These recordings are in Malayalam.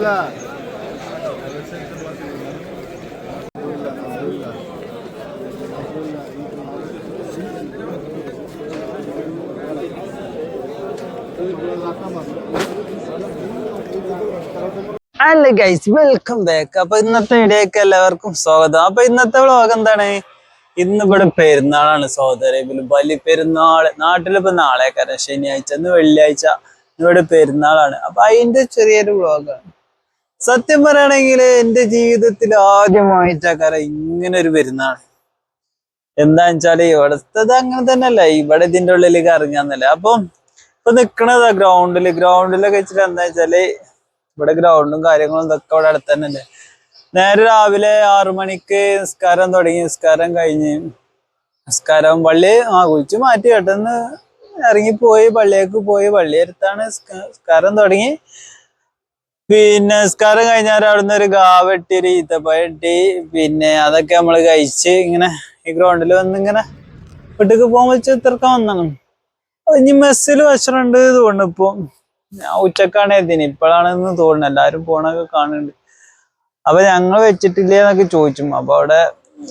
അല്ല. ഹലോ ഗൈസ് വെൽക്കം ബാക്ക് അപ്പൊ ഇന്നത്തെ ഇടയൊക്കെ എല്ലാവർക്കും സ്വാഗതം. അപ്പൊ ഇന്നത്തെ വ്ലോഗ് എന്താണ്? ഇന്ന് ഇവിടെ പെരുന്നാളാണ് സൗദി അറേബ്യയിൽ വലിയ പെരുന്നാൾ നാട്ടിലിപ്പോ നാളെ കാരണം ശനിയാഴ്ച. ഇന്ന് വെള്ളിയാഴ്ച. ഇവിടെ പെരുന്നാളാണ്. അപ്പൊ അതിന്റെ ചെറിയൊരു വ്ലോഗാണ് സത്യം പറയുകയാണെങ്കിൽ എന്റെ ജീവിതത്തിൽ ആദ്യമായിട്ടാക്കാരം ഇങ്ങനെ ഒരു പെരുന്നാൾ എന്താന്ന് വെച്ചാൽ ഇവിടത്തത് അങ്ങനെ തന്നെയല്ല. ഇവിടെ ഇതിന്റെ ഉള്ളിലേക്ക് ഇറങ്ങാന്നല്ല അപ്പം ഇപ്പൊ നിക്കണതാ ഗ്രൗണ്ടിൽ. ഗ്രൗണ്ടിലൊക്കെ വെച്ചിട്ട് എന്താ വെച്ചാൽ ഇവിടെ ഗ്രൗണ്ടും കാര്യങ്ങളും ഇതൊക്കെ ഇവിടെ അടുത്ത് തന്നെ അല്ലേ നേരെ രാവിലെ ആറു മണിക്ക് നിസ്കാരം തുടങ്ങി. നിസ്കാരം കഴിഞ്ഞ് നിസ്കാരം പള്ളി ആ കുഴിച്ച് മാറ്റി പെട്ടെന്ന് ഇറങ്ങി പോയി. പള്ളിയേക്ക് പോയി. പള്ളിയെടുത്താണ് നിസ്കാരം തുടങ്ങി. പിന്നെ നിസ്കാരം കഴിഞ്ഞാൽ അവിടുന്ന് ഒരു ഗാവെട്ടി വെട്ടി ഒരു ഈത്തപ്പഴട്ടി പിന്നെ അതൊക്കെ നമ്മൾ കഴിച്ച് ഇങ്ങനെ ഈ ഗ്രൗണ്ടിൽ വന്ന് ഇങ്ങനെ വീട്ടിക്ക് പോകാൻ വെച്ച് തീർക്കാൻ വന്നാണ് ഇനി മെസ്സിൽ വച്ചിട്ടുണ്ട് തോന്നുന്നു ഇപ്പൊ. ഞാൻ ഉച്ചക്കാണ് എത്തിന് ഇപ്പോഴാണെന്ന് തോന്നുന്നു. എല്ലാരും പോണൊക്കെ കാണുന്നുണ്ട്. അപ്പൊ ഞങ്ങൾ വെച്ചിട്ടില്ലേ എന്നൊക്കെ ചോദിച്ചു. അപ്പൊ അവിടെ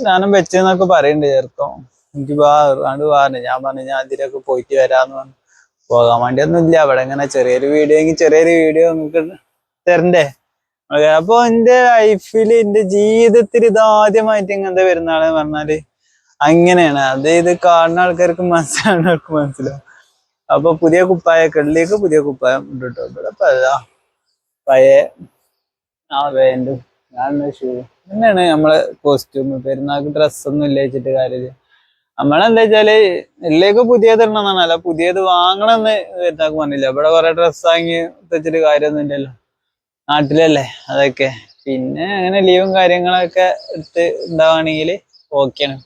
ഞാനും വെച്ചെന്നൊക്കെ പറയുന്നുണ്ട് ചേർക്കും എനിക്ക് വാ ആണ്ട് പറഞ്ഞു. ഞാൻ പറഞ്ഞു ഞാൻ അതിലൊക്കെ പോയിട്ട് വരാന്ന് പറഞ്ഞു. പോകാൻ വേണ്ടി ഒന്നും ഇല്ല അവിടെ ഇങ്ങനെ ചെറിയൊരു വീഡിയോ എങ്കിൽ ചെറിയൊരു വീഡിയോ നമുക്ക് തരണ്ടേ? അപ്പൊ എന്റെ ലൈഫിൽ എന്റെ ജീവിതത്തിൽ ഇത് ആദ്യമായിട്ട് ഇങ്ങനത്തെ പെരുന്നാൾ പറഞ്ഞാൽ അങ്ങനെയാണ്. അത് ഇത് കാണുന്ന ആൾക്കാർക്ക് മനസ്സിലാണ് ആൾക്ക് മനസ്സിലാവും. അപ്പൊ പുതിയ കുപ്പായ കള്ളിലേക്ക് പുതിയ കുപ്പായം കേട്ടോ ഇവിടെ പഴയ പഴയ ആ വേണ്ടു ഞാൻ ഷൂ തന്നെയാണ് നമ്മളെ കോസ്റ്റ്യൂം പെരുന്നാൾക്ക് ഡ്രസ്സൊന്നും ഇല്ല വെച്ചിട്ട് കാര്യമില്ല. നമ്മളെന്താ വെച്ചാൽ ഇതിലേക്ക് പുതിയത് ഇടണം എന്നാണ്. അല്ല പുതിയത് വാങ്ങണമെന്ന് പെരുന്നാൾക്ക് പറഞ്ഞില്ല. ഇവിടെ കുറെ ഡ്രസ്സ് വാങ്ങി വെച്ചിട്ട് കാര്യമൊന്നും ഇല്ലല്ലോ. നാട്ടിലല്ലേ? അതൊക്കെ. പിന്നെ അങ്ങനെ ലീവും കാര്യങ്ങളൊക്കെ എടുത്ത് ഉണ്ടാവുകയാണെങ്കിൽ ഓക്കെയാണ്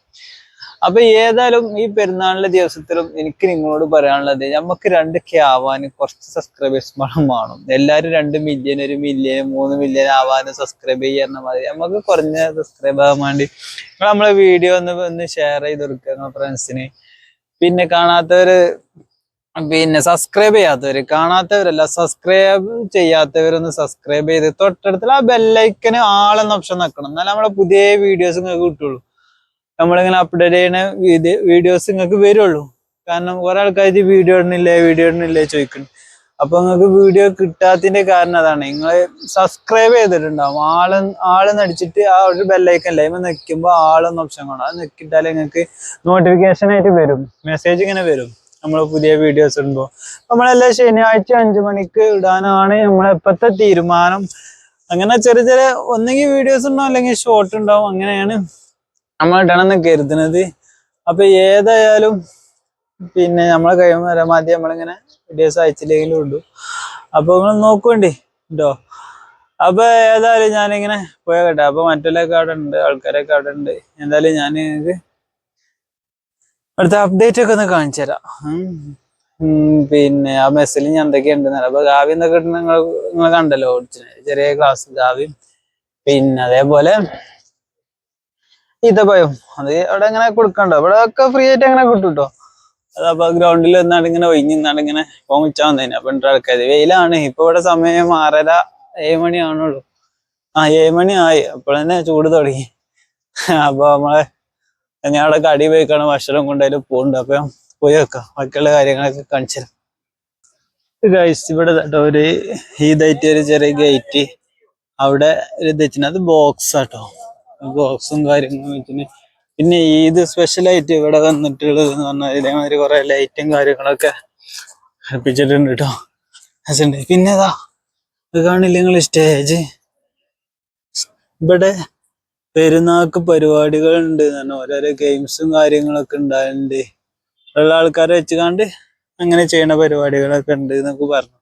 അപ്പൊ ഏതായാലും ഈ പെരുന്നാളിന്റെ ദിവസത്തിലും എനിക്ക് നിങ്ങളോട് പറയാനുള്ളത് നമുക്ക് രണ്ട് കെ ആവാൻ കുറച്ച് സബ്സ്ക്രൈബേഴ്സ് വേണം. എല്ലാവരും രണ്ട് മില്യൺ ഒരു മില്യൺ മൂന്ന് മില്യൺ ആവാനും സബ്സ്ക്രൈബ് ചെയ്യുന്ന മതി നമുക്ക് കുറഞ്ഞ സബ്സ്ക്രൈബ് ആകാൻ വേണ്ടി നിങ്ങൾ നമ്മളെ വീഡിയോ ഒന്ന് ഒന്ന് ഷെയർ ചെയ്ത് കൊടുക്കുക നിങ്ങളെ ഫ്രണ്ട്സിന് പിന്നെ കാണാത്തവര് പിന്നെ സബ്സ്ക്രൈബ് ചെയ്യാത്തവര് കാണാത്തവരല്ല സബ്സ്ക്രൈബ് ചെയ്യാത്തവരൊന്ന് സബ്സ്ക്രൈബ് ചെയ്ത് തൊട്ടടുത്തുള്ള ആ ബെല്ലൈക്കന് ആളെന്ന ഓപ്ഷൻ വെക്കണം. എന്നാലും നമ്മളെ പുതിയ വീഡിയോസ് നിങ്ങൾക്ക് കിട്ടുള്ളൂ. നമ്മളിങ്ങനെ അപ്ഡേറ്റ് ചെയ്യുന്ന വീഡിയോസ് നിങ്ങൾക്ക് വരുള്ളൂ. കാരണം കുറെ ആൾക്കാർ വീഡിയോ ഇടുന്നില്ലേ വീഡിയോ ഇടുന്നില്ലേ ചോദിക്കുന്നു. അപ്പൊ നിങ്ങൾക്ക് വീഡിയോ കിട്ടാത്തതിന്റെ കാരണം അതാണ്. നിങ്ങൾ സബ്സ്ക്രൈബ് ചെയ്തിട്ടുണ്ടാവും. ആൾ ആൾ നടിച്ചിട്ട് ആ ഒരു ബെല്ലൈക്കൻ ലൈവ് നിൽക്കുമ്പോൾ ആളെന്ന ഓപ്ഷൻ കാണും. അത് നിൽക്കിട്ടാലേ നിങ്ങൾക്ക് നോട്ടിഫിക്കേഷൻ ആയിട്ട് വരും. മെസ്സേജ് ഇങ്ങനെ വരും. നമ്മൾ പുതിയ വീഡിയോസ് ഇടുമ്പോൾ നമ്മളെല്ലാം ശനിയാഴ്ച അഞ്ചു മണിക്ക് ഇടാനാണ് നമ്മളെ ഇപ്പോഴത്തെ തീരുമാനം. അങ്ങനെ ചെറിയ ചെറിയ ഒന്നെങ്കിൽ വീഡിയോസ് ഉണ്ടാവും അല്ലെങ്കിൽ ഷോർട്ട് ഉണ്ടാവും അങ്ങനെയാണ് നമ്മൾ ഇടണമെന്ന് കരുതുന്നത്. അപ്പൊ ഏതായാലും പിന്നെ നമ്മളെ കഴിയുമ്പോൾ പരമാവധി നമ്മളിങ്ങനെ വീഡിയോസ് അയച്ചില്ലെങ്കിലും ഉണ്ട് അപ്പൊ നിങ്ങൾ നോക്കുവേണ്ടി കേട്ടോ അപ്പൊ ഏതായാലും ഞാനിങ്ങനെ പോയ കേട്ടോ. അപ്പൊ മറ്റുള്ളൊക്കെ അവിടെ ഉണ്ട് ആൾക്കാരൊക്കെ അവിടെ ഉണ്ട് എന്തായാലും ഞാൻ നിങ്ങൾക്ക് അടുത്ത അപ്ഡേറ്റ് ഒക്കെ ഒന്ന് കാണിച്ചു തരാം. പിന്നെ ആ മെസ്സിൽ ഞാൻ എന്തൊക്കെയുണ്ട് അപ്പൊ ഗാവി എന്നൊക്കെ നിങ്ങൾ നിങ്ങൾ കണ്ടല്ലോ ഓടിച്ചിന്. ചെറിയ ക്ലാസ് ഗാവി പിന്നെ അതേപോലെ ഈത്തപ്പഴം അത് അവിടെ എങ്ങനെ കൊടുക്കണ്ടോ? അവിടെ ഒക്കെ ഫ്രീ ആയിട്ട് അങ്ങനെ കിട്ടും അതപ്പോ ഗ്രൗണ്ടിൽ വന്നാണ്ട് ഇങ്ങനെ ഒഴിഞ്ഞ് നിന്നാണ്ട് ഇങ്ങനെ പോങ്ങിച്ചാൽ വന്നേനെ. അപ്പൊ ആൾക്കാർ വെയിലാണ്. ഇപ്പൊ ഇവിടെ സമയം ആറര ഏഴ് മണി ആണുള്ളൂ ആ ഏഴ് മണി ആയി. അപ്പോൾ തന്നെ ചൂട് തുടങ്ങി. അപ്പൊ നമ്മളെ ഞാൻ അവിടെ കടി പോയിക്കാണ് ഭക്ഷണം കൊണ്ടായാലും പോകുന്നുണ്ട്. അപ്പൊ പോയി വെക്കാം. ബാക്കിയുള്ള കാര്യങ്ങളൊക്കെ കാണിച്ചു ഗൈസ് ഇവിടെ കേട്ടോ ഒരു ഇതായിട്ട് ഒരു ചെറിയ ഗേറ്റ് അവിടെ ഒരു ഇത് അത് ബോക്സ് ആട്ടോ. ബോക്സും കാര്യങ്ങളും വെച്ചിന് പിന്നെ ഈദ് സ്പെഷ്യൽ ആയിട്ട് ഇവിടെ വന്നിട്ടുള്ളത് എന്ന് പറഞ്ഞാൽ ഇതേമാതിരി കുറെ ലൈറ്റും കാര്യങ്ങളൊക്കെ അടുപ്പിച്ചിട്ടുണ്ട് കേട്ടോ പിന്നെ ഇത് കാണില്ല നിങ്ങൾ സ്റ്റേജ് ഇവിടെ പെരുന്നാൾക്ക് പരിപാടികൾ ഉണ്ട് ഓരോരോ ഗെയിംസും കാര്യങ്ങളൊക്കെ ഉണ്ടായിട്ടുണ്ട് ഉള്ള ആൾക്കാരെ വെച്ചുകാണ്ട് അങ്ങനെ ചെയ്യണ പരിപാടികളൊക്കെ ഉണ്ട് എന്നൊക്കെ പറഞ്ഞു.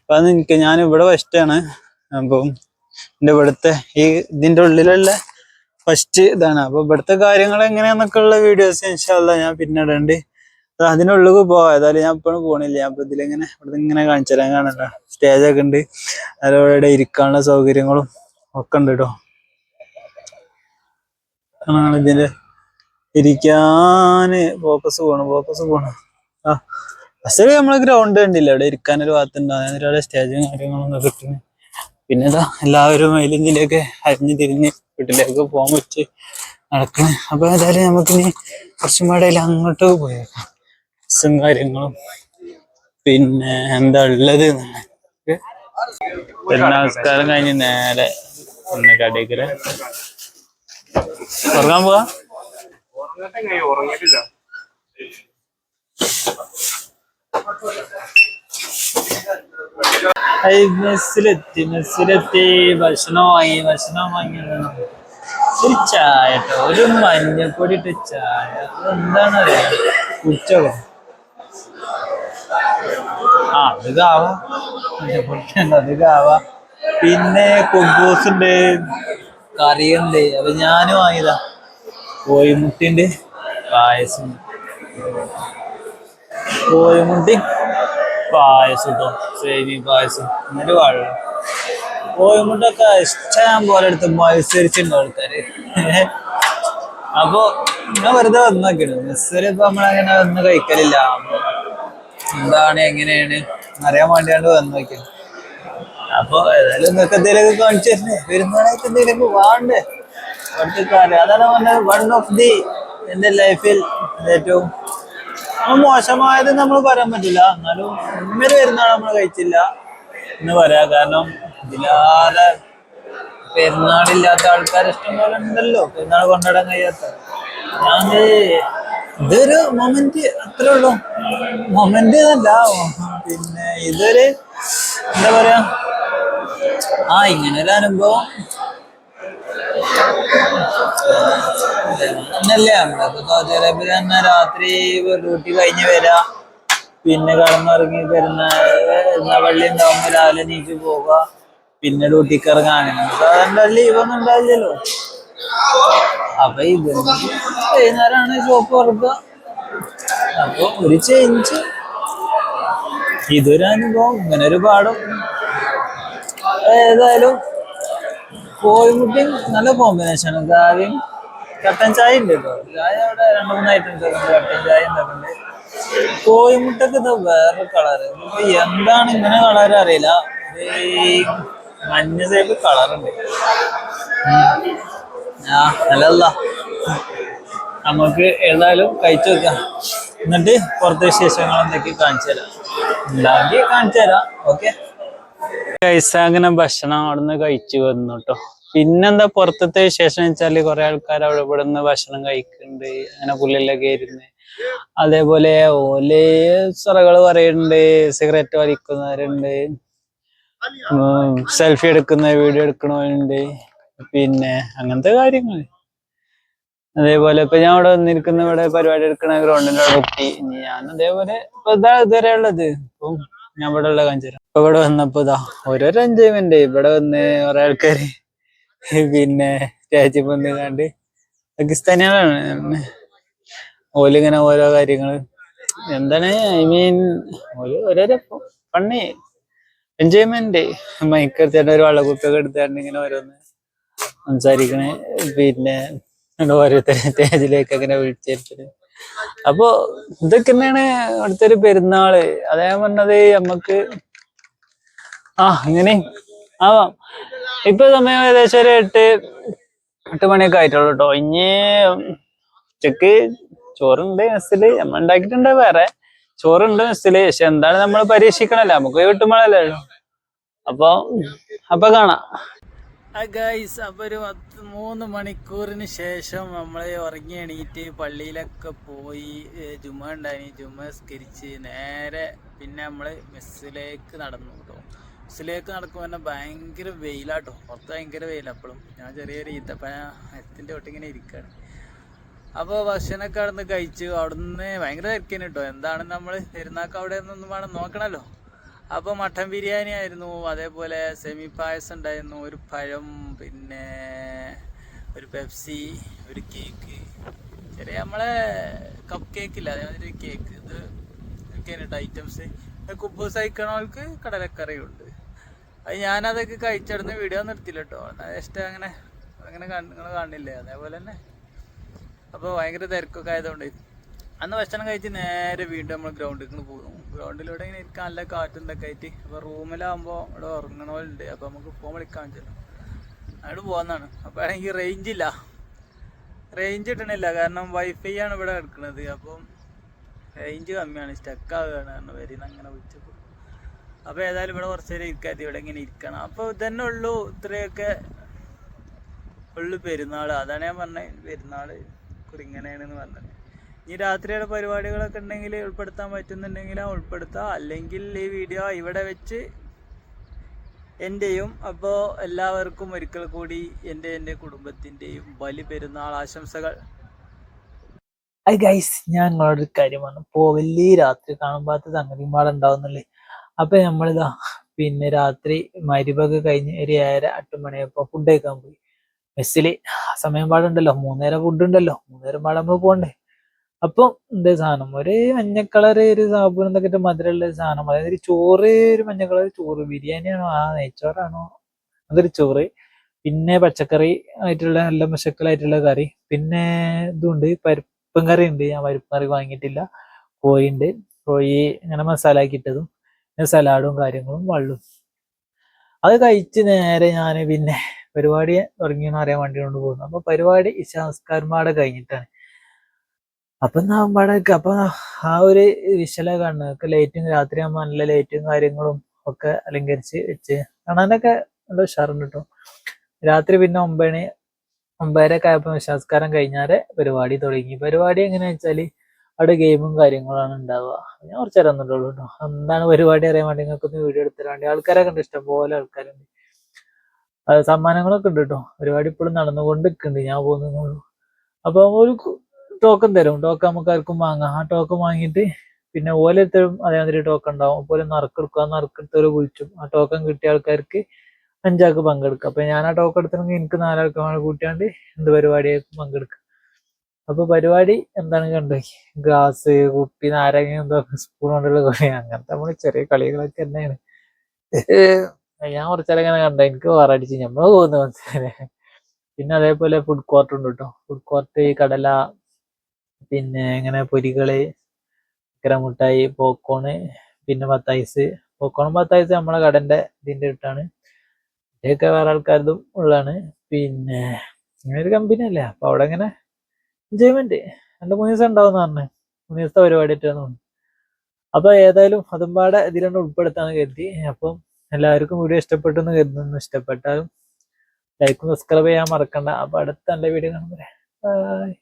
അപ്പൊ അത് എനിക്ക് ഞാൻ ഇവിടെ ഫസ്റ്റാണ് അപ്പം എന്റെ ഇവിടുത്തെ ഈ ഇതിന്റെ ഉള്ളിലുള്ള ഫസ്റ്റ് ഇതാണ്. അപ്പൊ ഇവിടുത്തെ കാര്യങ്ങൾ എങ്ങനെയാന്നൊക്കെ ഉള്ള വീഡിയോസ് ഇൻഷാല്ല ഞാൻ പിന്നെ ഇടണ്ട് അതിനുള്ളിൽ ഏതായാലും ഞാൻ ഇപ്പോഴും പോണില്ല. ഞാൻ ഇപ്പൊ ഇതിലിങ്ങനെ ഇവിടെ ഇങ്ങനെ കാണിച്ചു തരാൻ കാണല്ലോ സ്റ്റേജൊക്കെ ഉണ്ട്. അതുപോലെ ഇവിടെ ഇരിക്കാനുള്ള സൗകര്യങ്ങളും ഒക്കെ ഉണ്ട് കേട്ടോ ആണ് ഇതിന്റെ ഇരിക്കാന്. ഫോക്കസ് പോണം ഫോക്കസ് പോണം. ആ ഫസ്റ്റ് നമ്മളെ ഗ്രൗണ്ട് കണ്ടില്ല? അവിടെ ഇരിക്കാനൊരു ഭാഗത്തുണ്ടാകും ഒരാളെ സ്റ്റേജും കാര്യങ്ങളൊന്നും കിട്ടുന്നു പിന്നെ ഇതാ എല്ലാവരും മൈലിഞ്ചിലേക്ക് അരിഞ്ഞ് തിരിഞ്ഞ് വീട്ടിലേക്ക് പോകാൻ പറ്റി നടക്കണേ. അപ്പൊ ഏതായാലും നമുക്കിനി കുറച്ചും കൂടെ അങ്ങോട്ട് പോയേക്കാം. ബസ്സും കാര്യങ്ങളും. പിന്നെ എന്താ ഉള്ളത്? നമസ്കാരം കഴിഞ്ഞ് നേരെ ഒന്ന് കടയ്ക്കൽ ഉറങ്ങാൻ പോവാ? ഉറങ്ങിട്ടില്ല മെസ്സിലെത്തി മെസ്സിലെത്തി. ഭക്ഷണം വാങ്ങി ഒരു ചായ കേട്ടോ ഒരു മഞ്ഞപ്പൊടി ഇട്ട് ചായ. എന്താണ് ഉച്ചകോ ആ അത് കാവ മഞ്ഞപ്പൊടിയുണ്ട് അത് പിന്നെ കുബൂസ് ഉണ്ട് കറിയുണ്ട്. അപ്പൊ ഞാനും ആയതാ. കോഴിമുട്ടിണ്ട് പായസം. കോഴിമുട്ടി പായസം കേട്ടോ സേമി പായസം. എന്നിട്ട് വെള്ളം. കോഴിമുട്ടൊക്കെ ഇഷ്ടം പോലെ എടുത്ത് മത്സരിച്ചിട്ടുണ്ട് ആൾക്കാര്. അപ്പൊ ഞാൻ വെറുതെ വന്നൊക്കെയാണ് മത്സരം ഇപ്പൊ നമ്മളങ്ങനെ വന്ന് കഴിക്കലില്ല. എന്താണ് എങ്ങനെയാണ്? അറിയാൻ വേണ്ടിയാണ് വന്നു നോക്കിയത് അപ്പൊ ഏതായാലും നിങ്ങൾക്ക് എന്തെങ്കിലുമൊക്കെ കാണിച്ചു തരുന്നേ. പെരുന്നാളായിട്ട് എന്തെങ്കിലുമൊക്കെ വാണ്ടേ അടുത്ത കാലം അതാണ് പറഞ്ഞത് വൺ ഓഫ് ദി എന്റെ ലൈഫിൽ ഏറ്റവും മോശമായത് നമ്മൾ പറയാൻ പറ്റില്ല. എന്നാലും ഇന്നൊരു പെരുന്നാൾ നമ്മൾ കഴിച്ചില്ല എന്ന് പറയാം. കാരണം ഇതിലാതെ പെരുന്നാളില്ലാത്ത ആൾക്കാർ ഇഷ്ടം പോലെ ഉണ്ടല്ലോ. പെരുന്നാൾ കൊണ്ടാടാൻ കഴിയാത്ത. ഞാൻ ഇതൊരു മൊമെന്റ് അത്രേ ഉള്ളൂ. മൊമെന്റ് അല്ല പിന്നെ ഇതൊരു എന്താ പറയാ? ആ ഇങ്ങനെ ഒരു അനുഭവം. സൗദി തന്നെ രാത്രി ഡ്യൂട്ടി കഴിഞ്ഞ് വരാ. പിന്നെ കടന്നിറങ്ങി പെരുന്നാൾ വള്ളി ഉണ്ടാവുമ്പോ രാവിലെ നീക്കി പോവുക പിന്നെ ഡ്യൂട്ടിക്ക് ഇറങ്ങാൻ സാധാരണ ലീവൊന്നും ഉണ്ടാവില്ലല്ലോ. അപ്പൊ ഇത് വൈകുന്നേരമാണ് ഷോപ്പ് തുറക്കുക. അപ്പൊ ഒരു ചേഞ്ച് ഇതൊരു അനുഭവം ഇങ്ങനെ ഒരു പാടും ഏതായാലും കോഴിമുട്ടിയും നല്ല കോമ്പിനേഷൻ കാവ്യം കട്ടൻ ചായ ഉണ്ട് കേട്ടോ ചായ അവിടെ രണ്ട് മൂന്ന് ഐറ്റംസ് ഒക്കെ ഉണ്ട്. കട്ടൻ ചായ ഉണ്ടാക്കുന്നുണ്ട് കോഴിമുട്ടക്ക് ഇത് വേറെ കളറ് ഇപ്പൊ എന്താണ് ഇങ്ങനെ കളർ അറിയില്ല. മഞ്ഞ സൈഡ് കളറുണ്ട് നമുക്ക് ഏതായാലും കഴിച്ചു വെക്കാം എന്നിട്ട് പുറത്തെ വിശേഷങ്ങൾ എന്തൊക്കെ കാണിച്ചു തരാം. ഉണ്ടാക്കി കാണിച്ചു തരാം. ഓക്കെ. അങ്ങനെ ഭക്ഷണം അവിടുന്ന് കഴിച്ചു വന്നു കേട്ടോ പിന്നെന്താ പുറത്തത്തെ വിശേഷം വെച്ചാൽ കുറെ ആൾക്കാർ അവിടെ ഇവിടെ നിന്ന് ഭക്ഷണം കഴിക്കുന്നുണ്ട് അങ്ങനെ പുള്ളിലൊക്കെ ഇരുന്ന്. അതേപോലെ ഓൽ സ്വറകൾ പറയുന്നുണ്ട് സിഗരറ്റ് വലിക്കുന്നവരുണ്ട്. സെൽഫി എടുക്കുന്ന വീഡിയോ എടുക്കണവരുണ്ട്. പിന്നെ അങ്ങനത്തെ കാര്യങ്ങൾ അതേപോലെ ഇപ്പൊ ഞാൻ അവിടെ വന്നിരിക്കുന്ന ഇവിടെ പരിപാടി എടുക്കണ ഗ്രൗണ്ടിന്റെ അവിടെ എത്തി ഞാൻ അതേപോലെ ഇപ്പൊ ഇതാ ഇതുവരെ ഉള്ളത്. ഇപ്പം ഞാൻ ഇവിടെ ഉള്ള കാണിച്ചു ഇപ്പൊ ഇവിടെ വന്നപ്പോ ഇതാ ഓരോരോ എൻജോയ്മെന്റ് ഇവിടെ വന്ന് കുറെ ആൾക്കാര് പിന്നെ സ്റ്റേജിൽ വന്ന് കണ്ട് പാകിസ്ഥാനികളാണ്. ഓലിങ്ങനെ ഓരോ കാര്യങ്ങൾ. എന്താണ്? ഐ മീൻ ഓരോരോ പണി എൻജോയ്മെന്റ് മൈക്കെടുത്തേണ്ട ഒരു വെള്ളക്കുപ്പിയൊക്കെ എടുത്തേണ്ട ഇങ്ങനെ ഓരോന്ന്. സംസാരിക്കണേ. പിന്നെ ഇങ്ങനെ ഓരോരുത്തരെ സ്റ്റേജിലേക്ക് അങ്ങനെ വിളിച്ചിരുത്തത് അപ്പൊ ഇതൊക്കെ തന്നെയാണ് അവിടുത്തെ ഒരു പെരുന്നാൾ. അതേ പറഞ്ഞത് നമുക്ക് ആ അങ്ങനെ ആവാം. ഇപ്പൊ സമയം ഏകദേശം ഒരു എട്ട് എട്ട് മണിയൊക്കെ ആയിട്ടുള്ളൂ കേട്ടോ ഇനി ഉച്ചയ്ക്ക് ചോറുണ്ട് മെസ്സിൽ. നമ്മൾ ഉണ്ടാക്കിയിട്ടുണ്ട് വേറെ. ചോറുണ്ട് മെസ്സിൽ. പക്ഷെ എന്താണ് നമ്മൾ പരീക്ഷിക്കണല്ലോ. നമുക്ക് കിട്ടുമ്പോഴല്ലോ അപ്പൊ അപ്പൊ കാണാം. ഗൈസ് അപ്പൊ ഒരു പത്ത് മൂന്ന് മണിക്കൂറിന് ശേഷം നമ്മൾ ഉറങ്ങി എണീറ്റ് പള്ളിയിലൊക്കെ പോയി ജുമ ഉണ്ടായി ജുമ സ്കരിച്ച് നേരെ പിന്നെ നമ്മൾ മെസ്സിലേക്ക് നടന്നു കേട്ടോ മെസ്സിലേക്ക് നടക്കുമ്പോൾ തന്നെ ഭയങ്കര വെയിലാട്ടോ. പുറത്ത് ഭയങ്കര വെയിൽ അപ്പോഴും ഞാൻ ചെറിയൊരു ഈത്തപ്പന എത്തിന്റെ ഒട്ടിങ്ങനെ ഇരിക്കുകയാണ് അപ്പോൾ ഭക്ഷണമൊക്കെ അവിടെ നിന്ന് കഴിച്ചു. നിന്ന് ഭയങ്കര തിരക്കേനെ കേട്ടോ എന്താണ് നമ്മൾ പെരുന്നാൾക്ക് അവിടെ നിന്നൊന്നും വേണം നോക്കണമല്ലോ അപ്പോൾ മട്ടൻ ബിരിയാണി ആയിരുന്നു അതേപോലെ സെമി പായസം ഉണ്ടായിരുന്നു ഒരു പഴം പിന്നെ ഒരു പെപ്സി ഒരു കേക്ക് ചെറിയ നമ്മളെ കപ്പ് കേക്ക് ഇല്ല അതേമാതിരി കേക്ക് ഇത് ഒക്കെയാണ് കേട്ടോ ഐറ്റംസ് കുബൂസ് അയക്കണവർക്ക് കടലക്കറിയുണ്ട് അത് ഞാനതൊക്കെ കഴിച്ചെടുന്ന് വീഡിയോ നിർത്തില്ല കേട്ടോ. ജസ്റ്റ് അങ്ങനെ അങ്ങനെ നിങ്ങൾ കാണില്ലേ? അതേപോലെ തന്നെ. അപ്പോൾ ഭയങ്കര തിരക്കൊക്കെ ആയതുകൊണ്ട് അന്ന് ഭക്ഷണം കഴിച്ച് നേരെ വീണ്ടും നമ്മൾ ഗ്രൗണ്ടിലേക്ക് പോകും. ഗ്രൗണ്ടിലൂടെ ഇങ്ങനെ ഇരിക്കാൻ നല്ല കാറ്റും ഇതൊക്കെ ആയിട്ട്. അപ്പോൾ റൂമിലാകുമ്പോൾ ഇവിടെ ഉറങ്ങണ പോലെ ഉണ്ട് അപ്പോൾ നമുക്ക് ഫോൺ വിളിക്കാൻ ചെല്ലും അവിടെ പോകുന്നതാണ് അപ്പോൾ ആണെങ്കിൽ റേഞ്ച് ഇല്ല. റേഞ്ച് കിട്ടണില്ല. കാരണം വൈഫൈ ആണ് ഇവിടെ എടുക്കുന്നത് അപ്പം റേഞ്ച് കമ്മിയാണ്. സ്റ്റക്ക് ആവുകയാണ്. കാരണം വരുന്ന അങ്ങനെ വിളിച്ചപ്പോൾ അപ്പോൾ ഏതായാലും ഇവിടെ കുറച്ച് നേരം ഇരിക്കാതെ ഇവിടെ ഇങ്ങനെ ഇരിക്കണം. അപ്പോൾ ഇതന്നെ ഉള്ളൂ ഇത്രയൊക്കെ ഉള്ളു പെരുന്നാൾ അതാണ് ഞാൻ പറഞ്ഞത് പെരുന്നാൾ കുറിങ്ങനെയാണെന്ന് പറഞ്ഞത്. ഇനി രാത്രിയുടെ പരിപാടികളൊക്കെ ഉണ്ടെങ്കിൽ ഉൾപ്പെടുത്താൻ പറ്റുന്നുണ്ടെങ്കിൽ ആ ഉൾപ്പെടുത്താം. അല്ലെങ്കിൽ ഈ വീഡിയോ ഇവിടെ വെച്ച് എന്റെയും അപ്പോൾ എല്ലാവർക്കും ഒരിക്കൽ കൂടി എന്റെ എന്റെ കുടുംബത്തിന്റെയും ബലി പെരുന്നാൾ ആശംസകൾ. ഐ ഗൈസ് ഞാൻ നിങ്ങളോടൊരു കാര്യമാണ് ഇപ്പോൾ വലിയ രാത്രി കാണുമ്പോൾ സംഗതിമാടെ ഉണ്ടാവുന്നില്ലേ? അപ്പം നമ്മളിതാ പിന്നെ രാത്രി മരുവൊക്കെ കഴിഞ്ഞ് ഒരു ഏഴര എട്ട് മണിയപ്പോൾ ഫുഡ് കഴിക്കാൻ പോയി. മെസ്സിൽ സമയം പാടുണ്ടല്ലോ. മൂന്നേരം ഫുഡ് ഉണ്ടല്ലോ. മൂന്നേരം പാടെ പോകണ്ടേ അപ്പം എന്താ സാധനം? ഒരു മഞ്ഞ കളർ ഒരു സാബൂൻ എന്തൊക്കെ ഇട്ട് മധുരമുള്ള സാധനം. അതായത് ഒരു ചോറ് ഒരു മഞ്ഞ കളർ ചോറ്. ബിരിയാണിയാണോ ആ നെയ്ച്ചോറാണോ അതൊരു ചോറ്. പിന്നെ പച്ചക്കറി ആയിട്ടുള്ള നല്ല പശക്കലായിട്ടുള്ള കറി. പിന്നെ ഇതുണ്ട് പരിപ്പും കറി ഉണ്ട്. ഞാൻ പരിപ്പ് കറി വാങ്ങിയിട്ടില്ല. കോഴി ഉണ്ട് കോഴി ഇങ്ങനെ മസാല ആക്കിയിട്ടതും പിന്നെ സലാഡും കാര്യങ്ങളും വള്ളും. അത് കഴിച്ച് നേരെ ഞാൻ പിന്നെ പരിപാടി തുടങ്ങിയെന്ന് അറിയാൻ വേണ്ടി കൊണ്ട് പോകുന്നു. അപ്പൊ പരിപാടി ഇശാസ്കാർമാടെ കഴിഞ്ഞിട്ടാണ്. അപ്പൊ നമ്മടൊക്കെ അപ്പൊ ആ ഒരു വിശല കാണുന്നത് ലൈറ്റും രാത്രി ആകുമ്പോൾ നല്ല ലൈറ്റും കാര്യങ്ങളും ഒക്കെ അലങ്കരിച്ച് വെച്ച് കാണാനൊക്കെ നല്ല ഉഷാറുണ്ട് കേട്ടോ രാത്രി പിന്നെ ഒമ്പണി ഒമ്പതരൊക്കെ ആയപ്പോൾ വിശ്വാസക്കാരം കഴിഞ്ഞാലേ പരിപാടി തുടങ്ങി. പരിപാടി എങ്ങനെയാ വെച്ചാൽ അവിടെ ഗെയിമും കാര്യങ്ങളാണ് ഉണ്ടാവുക. ഞാൻ കുറച്ച് നേരം ഒന്നുള്ളൂ കേട്ടോ എന്താണ് പരിപാടി അറിയാൻ വേണ്ടി നിങ്ങൾക്ക് ഒന്ന് വീഡിയോ എടുത്തരാൻ വേണ്ടി. ആൾക്കാരൊക്കെ ഉണ്ട് ഇഷ്ടം പോലെ ആൾക്കാരുണ്ട് സമ്മാനങ്ങളൊക്കെ ഉണ്ട് കേട്ടോ പരിപാടി ഇപ്പോഴും നടന്നുകൊണ്ട് നിൽക്കുന്നുണ്ട് ഞാൻ പോകുന്നുള്ളൂ അപ്പൊ ഒരു ടോക്കൺ തരും. ടോക്കൺ നമുക്ക് ആർക്കും വാങ്ങാം. ആ ടോക്കൺ വാങ്ങിയിട്ട് പിന്നെ ഓരോരുത്തരും അതേമാതിരി ടോക്കൺ ഉണ്ടാവും. അതുപോലെ നറുക്കെടുക്കുക ആ നറുക്കെടുത്തവരെ വിളിച്ചും. ആ ടോക്കൺ കിട്ടിയ ആൾക്കാർക്ക് അഞ്ചാൾക്ക് പങ്കെടുക്കുക അപ്പൊ ഞാൻ ആ ടോക്കൺ എടുത്തിട്ടുണ്ടെങ്കിൽ എനിക്ക് നാലാൾക്കാണ് കൂട്ടിയാണ്ട് എന്ത് പരിപാടിയായിരിക്കും പങ്കെടുക്കുക. അപ്പൊ പരിപാടി എന്താണ് കണ്ടു? ഗ്ലാസ് കുപ്പി നാരങ്ങ എന്തോ സ്പൂൺ കൊണ്ടുള്ള കളി. അങ്ങനത്തെ നമ്മൾ ചെറിയ കളികളൊക്കെ തന്നെയാണ്. ഞാൻ കുറച്ചേരം ഇങ്ങനെ കണ്ട. എനിക്ക് വേറടിച്ച് നമ്മൾ പോകുന്നു പിന്നെ അതേപോലെ ഫുഡ് കോർട്ട് ഉണ്ട് കേട്ടോ ഫുഡ് കോർട്ട് കടല പിന്നെ ഇങ്ങനെ പൊരികൾ മുട്ടായി പോക്കോണ് പിന്നെ പത്തായിസ് പോക്കോണും പത്തായിസ് നമ്മളെ കടന്റെ ഇതിന്റെ ഇട്ടാണ് ഇതൊക്കെ വേറെ ആൾക്കാരതും ഉള്ളതാണ്. പിന്നെ ഇങ്ങനെ ഒരു കമ്പനി അല്ലേ? അപ്പൊ അവിടെ ഇങ്ങനെ എൻജോയ്മെന്റ് രണ്ട് മൂന്ന് ദിവസം ഉണ്ടാവും പറഞ്ഞു. മൂന്ന് ദിവസത്തെ പരിപാടി ആയിട്ടാണ് അപ്പൊ ഏതായാലും അതും പാടെ ഇതിലുണ്ട് ഉൾപ്പെടുത്താന്ന് കരുതി. അപ്പം എല്ലാവർക്കും വീഡിയോ ഇഷ്ടപ്പെട്ടു എന്ന് കരുതുന്നു. ഇഷ്ടപ്പെട്ടാലും ലൈക്കും സബ്സ്ക്രൈബ് ചെയ്യാൻ മറക്കണ്ട. അപ്പൊ അടുത്ത നല്ല വീഡിയോ കാണുമ്പോൾ ബൈ